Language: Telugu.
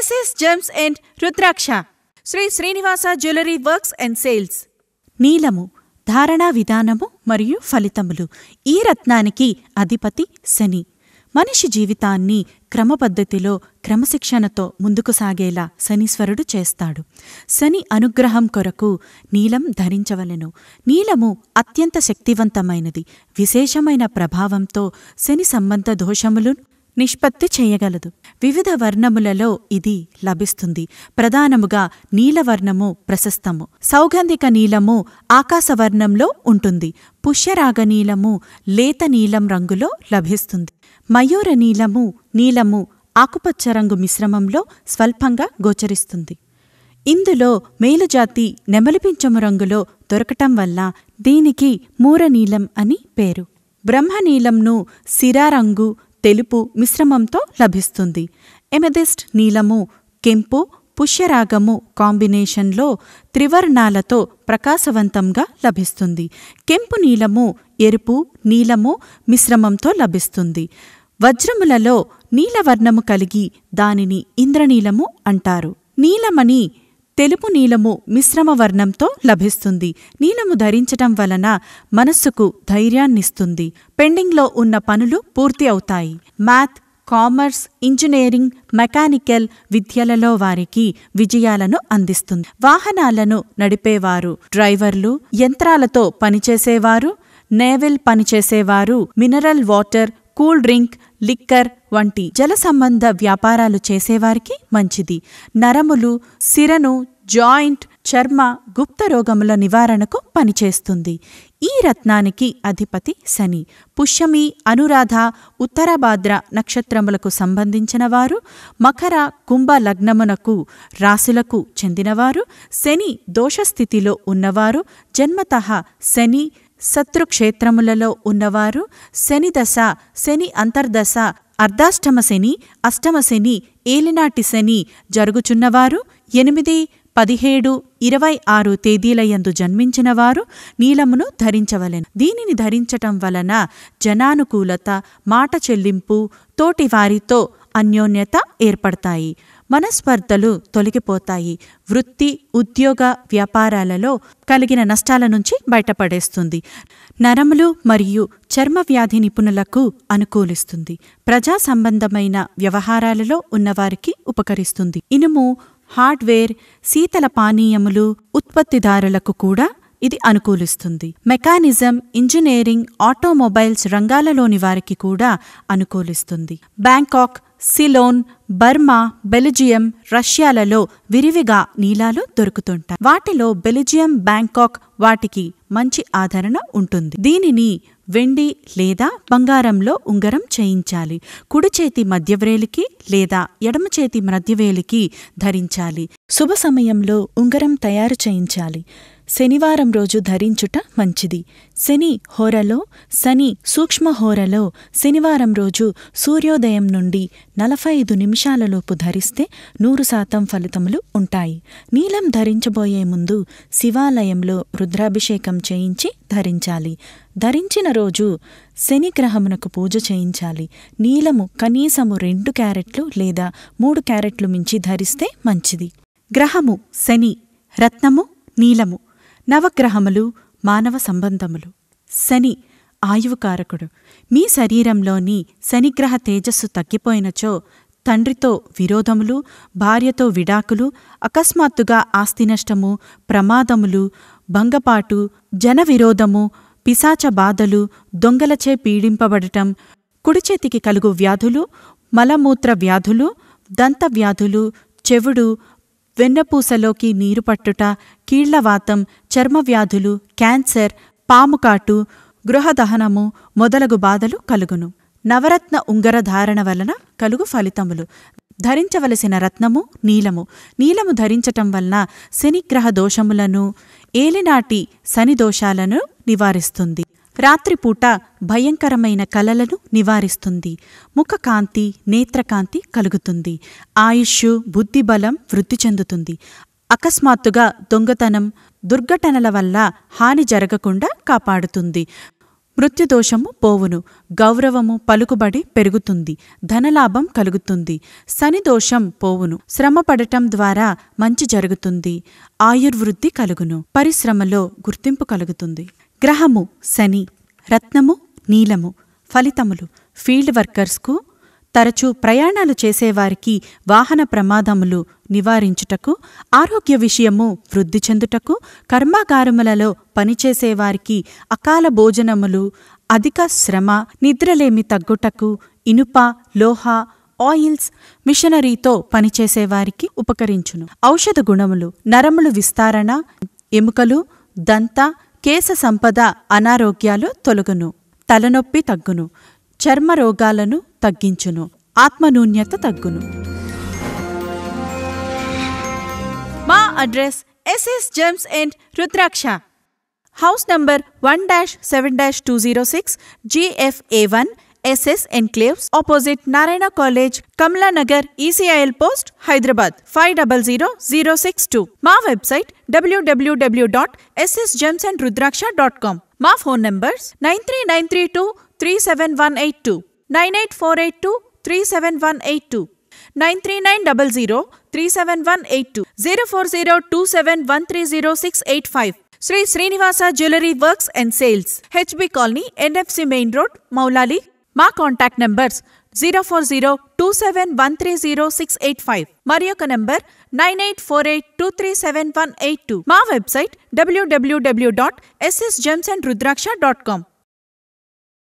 S S gems and Rudraksha Sri Srinivasa jewellery works and sales నీలము ధారణా విధానము మరియు ఫలితములు. ఈ రత్నానికి అధిపతి శని. మనిషి జీవితాన్ని క్రమపద్ధతిలో క్రమశిక్షణతో ముందుకు సాగేలా శనీశ్వరుడు చేస్తాడు. శని అనుగ్రహం కొరకు నీలం ధరించవలెను. నీలము అత్యంత శక్తివంతమైనది. విశేషమైన ప్రభావంతో శని సంబంధ దోషములు నిష్పత్తి చేయగలదు. వివిధ వర్ణములలో ఇది లభిస్తుంది. ప్రధానముగా నీలవర్ణము ప్రశస్తము. సౌగంధిక నీలము ఆకాశవర్ణంలో ఉంటుంది. పుష్యరాగ నీలము లేత నీలం రంగులో లభిస్తుంది. మయూర నీలము నీలము ఆకుపచ్చ రంగు మిశ్రమంలో స్వల్పంగా గోచరిస్తుంది. ఇందులో మేలుజాతి నెమలిపించము రంగులో దొరకటం వల్ల దీనికి మూరనీలం అని పేరు. బ్రహ్మనీలంను సిరారంగు తెలుపు మిశ్రమంతో లభిస్తుంది. ఎమెదెస్ట్ నీలము కెంపు పుష్యరాగము కాంబినేషన్లో త్రివర్ణాలతో ప్రకాశవంతంగా లభిస్తుంది. కెంపు నీలము ఎరుపు నీలము మిశ్రమంతో లభిస్తుంది. వజ్రములలో నీలవర్ణము కలిగి దానిని ఇంద్రనీలము అంటారు. నీలమని తెలుపు నీలము మిశ్రమ వర్ణంతో లభిస్తుంది. నీలము ధరించటం వలన మనస్సుకు ధైర్యాన్నిస్తుంది. పెండింగ్లో ఉన్న పనులు పూర్తి అవుతాయి. మ్యాథ్ కామర్స్ ఇంజనీరింగ్ మెకానికల్ విద్యలలో వారికి విజయాలను అందిస్తుంది. వాహనాలను నడిపేవారు డ్రైవర్లు యంత్రాలతో పనిచేసేవారు నేవెల్ పనిచేసేవారు mineral water cool drink liquor వంటి జల సంబంధ వ్యాపారాలు చేసేవారికి మంచిది. నరములు సిరను జాయింట్ చర్మ గుప్త రోగముల నివారణకు పనిచేస్తుంది. ఈ రత్నానికి అధిపతి శని. పుష్యమి అనురాధ ఉత్తరభాద్ర నక్షత్రములకు సంబంధించిన వారు మకర కుంభ లగ్నమునకు రాశులకు చెందినవారు శని దోషస్థితిలో ఉన్నవారు జన్మతః శని శత్రుక్షేత్రములలో ఉన్నవారు శనిదశ శని అంతర్దశ అర్ధాష్టమ శని అష్టమ శని ఏలినాటి శని జరుగుచున్నవారు ఎనిమిది పదిహేడు ఇరవై ఆరు తేదీలయందు జన్మించినవారు నీలమును ధరించవలెను. దీనిని ధరించటం వలన జనానుకూలత మాట చెల్లింపు తోటివారితో అన్యోన్యత ఏర్పడతాయి. మనస్పర్ధలు తొలగిపోతాయి. వృత్తి ఉద్యోగ వ్యాపారాలలో కలిగిన నష్టాల నుంచి బయటపడేస్తుంది. నరములు మరియు చర్మ వ్యాధి నిపుణులకు అనుకూలిస్తుంది. ప్రజా సంబంధమైన వ్యవహారాలలో ఉన్నవారికి ఉపకరిస్తుంది. ఇనుము హార్డ్వేర్ శీతల పానీయములు ఉత్పత్తిదారులకు కూడా ఇది అనుకూలిస్తుంది. మెకానిజం ఇంజనీరింగ్ ఆటోమొబైల్స్ రంగాలలోని వారికి కూడా అనుకూలిస్తుంది. బ్యాంకాక్ సిలోన్ బర్మా బెల్జియం రష్యాలలో విరివిగా నీలాలు దొరుకుతుంటాయి. వాటిలో బెల్జియం బ్యాంకాక్ వాటికి మంచి ఆదరణ ఉంటుంది. దీనిని వెండి లేదా బంగారంలో ఉంగరం చేయించాలి. కుడి చేతి మధ్యవ్రేలికి లేదా ఎడమ చేతి మధ్యవేలికి ధరించాలి. శుభ సమయంలో ఉంగరం తయారు చేయించాలి. శనివారం రోజు ధరించుట మంచిది. శని హోరలో శని సూక్ష్మ హోరలో శనివారం రోజు సూర్యోదయం నుండి నలభై ఐదు నిమిషాలలోపు ధరిస్తే నూరు శాతం ఫలితములు ఉంటాయి. నీలం ధరించబోయే ముందు శివాలయంలో రుద్రాభిషేకం చేయించి ధరించాలి. ధరించిన రోజు శనిగ్రహమునకు పూజ చేయించాలి. నీలము కనీసము రెండు క్యారెట్లు లేదా మూడు క్యారెట్లు మించి ధరిస్తే మంచిది. గ్రహము శని రత్నము నీలము. నవగ్రహములు మానవ సంబంధములు. శని ఆయువుకారకుడు. మీ శరీరంలోని శనిగ్రహ తేజస్సు తగ్గిపోయినచో తండ్రితో విరోధములు భార్యతో విడాకులు అకస్మాత్తుగా ఆస్తి నష్టము ప్రమాదములు భంగపాటు జన విరోధము పిశాచ బాధలు దొంగలచే పీడింపబడటం కుడిచేతికి కలుగు వ్యాధులు మలమూత్ర వ్యాధులు దంత వ్యాధులు చెవుడు వెన్నపూసలోకి నీరు పట్టుట కీళ్ళవాతం చర్మవ్యాధులు క్యాన్సర్ పాముకాటు గృహదహనము మొదలగు బాధలు కలుగును. నవరత్న ఉంగర ధారణ వలన కలుగు ఫలితములు. ధరించవలసిన రత్నము నీలము. నీలము ధరించటం వలన శనిగ్రహ దోషములను ఏలినాటి శని దోషాలను నివారిస్తుంది. రాత్రిపూట భయంకరమైన కలలను నివారిస్తుంది. ముఖకాంతి నేత్రకాంతి కలుగుతుంది. ఆయుష్ బుద్ధిబలం వృద్ధి చెందుతుంది. అకస్మాత్తుగా దొంగతనం దుర్ఘటనల వల్ల హాని జరగకుండా కాపాడుతుంది. మృత్యుదోషము పోవును. గౌరవము పలుకుబడి పెరుగుతుంది. ధనలాభం కలుగుతుంది. శని దోషం పోవును. శ్రమపడటం ద్వారా మంచి జరుగుతుంది. ఆయుర్వృద్ధి కలుగును. పరిశ్రమలో గుర్తింపు కలుగుతుంది. గ్రహము శని రత్నము నీలము. ఫలితములు ఫీల్డ్ వర్కర్స్కు తరచూ ప్రయాణాలు చేసేవారికి వాహన ప్రమాదములు నివారించుటకు ఆరోగ్య విషయము వృద్ధి చెందుటకు కర్మాగారములలో పనిచేసేవారికి అకాల భోజనములు అధిక శ్రమ నిద్రలేమి తగ్గుటకు ఇనుప లోహ ఆయిల్స్ మిషనరీతో పనిచేసేవారికి ఉపకరించును. ఔషధ గుణములు నరములు విస్తారణ ఎముకలు దంత కేశ సంపద అనారోగ్యాలు తొలగును తలనొప్పి తగ్గును చర్మ రోగాలను తగ్గించును ఆత్మనూన్యత తగ్గును. మా address S S gems and Rudraksha. House number one dash seven dash two zero six G F A one S S enclaves opposite Narayana college Kamalanagar E C I L post Hyderabad five double zero zero six two మా website W W W dot S S gems and Rudraksha dot com మా phone numbers nine three nine three two three seven one eight two nine eight four eight two three seven one eight two nine three nine double zero three seven one eight two zero four zero two seven one three zero six eight five Sri Srinivasa jewellery works and sales H B colony N F C main road Moulali మా contact numbers zero four zero two seven one three zero six eight five మరి యొక్క number nine eight four eight two three seven one eight two మా website W W W dot S S gems and Rudraksha dot com